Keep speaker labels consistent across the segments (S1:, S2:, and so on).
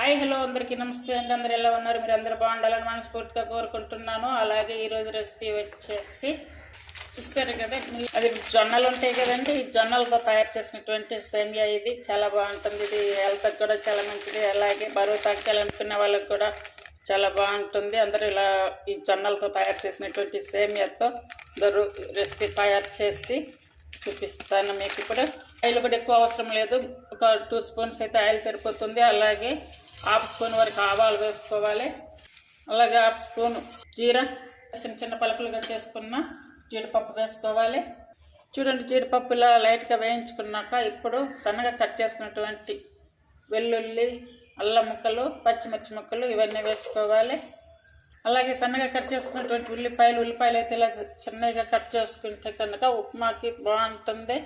S1: Hi hello అందరికీ నమస్తే అండి. అందరు ఎలా ఉన్నారు? మీరు అందరు బాగుండాలని మనస్ఫూర్తిగా కోరుకుంటున్నాను. అలాగే ఈరోజు రెసిపీ వచ్చేసి చూస్తారు కదా అది జొన్నలు ఉంటాయి కదండి. ఈ జొన్నలతో తయారు చేసినటువంటి సేమియా ఇది. చాలా బాగుంటుంది. ఇది హెల్త్కి కూడా చాలా మంచిది. అలాగే బరువు తగ్గాలనుకునే వాళ్ళకి కూడా చాలా బాగుంటుంది. అందరూ ఇలా ఈ జొన్నలతో తయారు చేసినటువంటి సేమియాతో దొరు రెసిపీ తయారు చేసి చూపిస్తాను మీకు ఇప్పుడు. ఆయిల్ కూడా ఎక్కువ అవసరం లేదు. ఒక టూ స్పూన్స్ అయితే ఆయిల్ సరిపోతుంది. అలాగే హాఫ్ స్పూన్ వరకు ఆవాలు వేసుకోవాలి. అలాగే హాఫ్ స్పూన్ జీరా చిన్న చిన్న పలుకులుగా చేసుకున్న జీడిపప్పు వేసుకోవాలి. చూడండి జీడిపప్పు ఇలా లైట్గా వేయించుకున్నాక ఇప్పుడు సన్నగా కట్ చేసుకున్నటువంటి వెల్లుల్లి అల్లం ముక్కలు పచ్చిమిర్చి ముక్కలు ఇవన్నీ వేసుకోవాలి. అలాగే సన్నగా కట్ చేసుకున్నటువంటి ఉల్లిపాయలు ఉల్లిపాయలు అయితే ఇలా చిన్నగా కట్ చేసుకుంటే కనుక ఉప్మాకి బాగుంటుంది.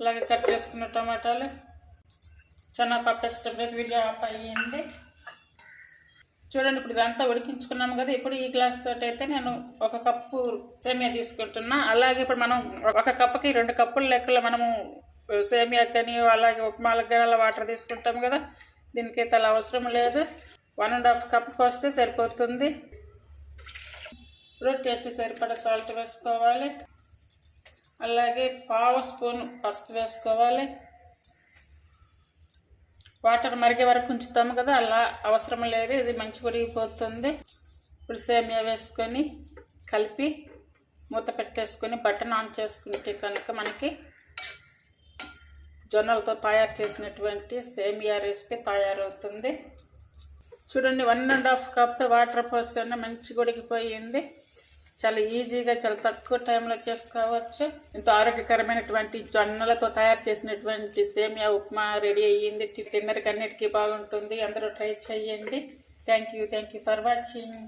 S1: అలాగే కట్ చేసుకున్న టమాటాలు. పప్పు ఇష్టం వీడియో ఆఫ్ అయ్యింది. చూడండి ఇప్పుడు ఇదంతా ఉడికించుకున్నాము కదా. ఇప్పుడు ఈ గ్లాస్ తోటి అయితే నేను ఒక కప్పు సేమియా తీసుకుంటున్నా అలాగే ఇప్పుడు మనం ఒక కప్పుకి రెండు కప్పుల లెక్కలో మనము సేమియా కానీ అలాగే ఉప్మాలకు కానీ అలా వాటర్ తీసుకుంటాం కదా. దీనికైతే అలా అవసరం లేదు. వన్ అండ్ హాఫ్ కప్ వస్తే సరిపోతుంది. ఇప్పుడు టేస్ట్ సరిపడా సాల్ట్ వేసుకోవాలి. అలాగే పావు స్పూన్ పసుపు వేసుకోవాలి. వాటర్ మరిగే వరకు ఉంచుతాము కదా అలా అవసరం లేదు ఇది మంచి ఉడిగిపోతుంది ఇప్పుడు సేమియా వేసుకొని కలిపి మూత పెట్టేసుకొని బటన్ ఆన్ చేసుకుంటే కనుక మనకి జొన్నలతో తయారు చేసినటువంటి సేమియా రెసిపీ తయారవుతుంది. చూడండి one and half cup water పోస్తే మంచి ఉడికిపోయింది చాలా ఈజీగా చాలా తక్కువ టైంలో చేసుకోవచ్చు. ఎంతో ఆరోగ్యకరమైనటువంటి జొన్నలతో తయారు చేసినటువంటి సేమియా ఉప్మా రెడీ అయ్యింది. తిన్నరికి అన్నిటికీ బాగుంటుంది. అందరూ ట్రై చేయండి. Thank you thank you for watching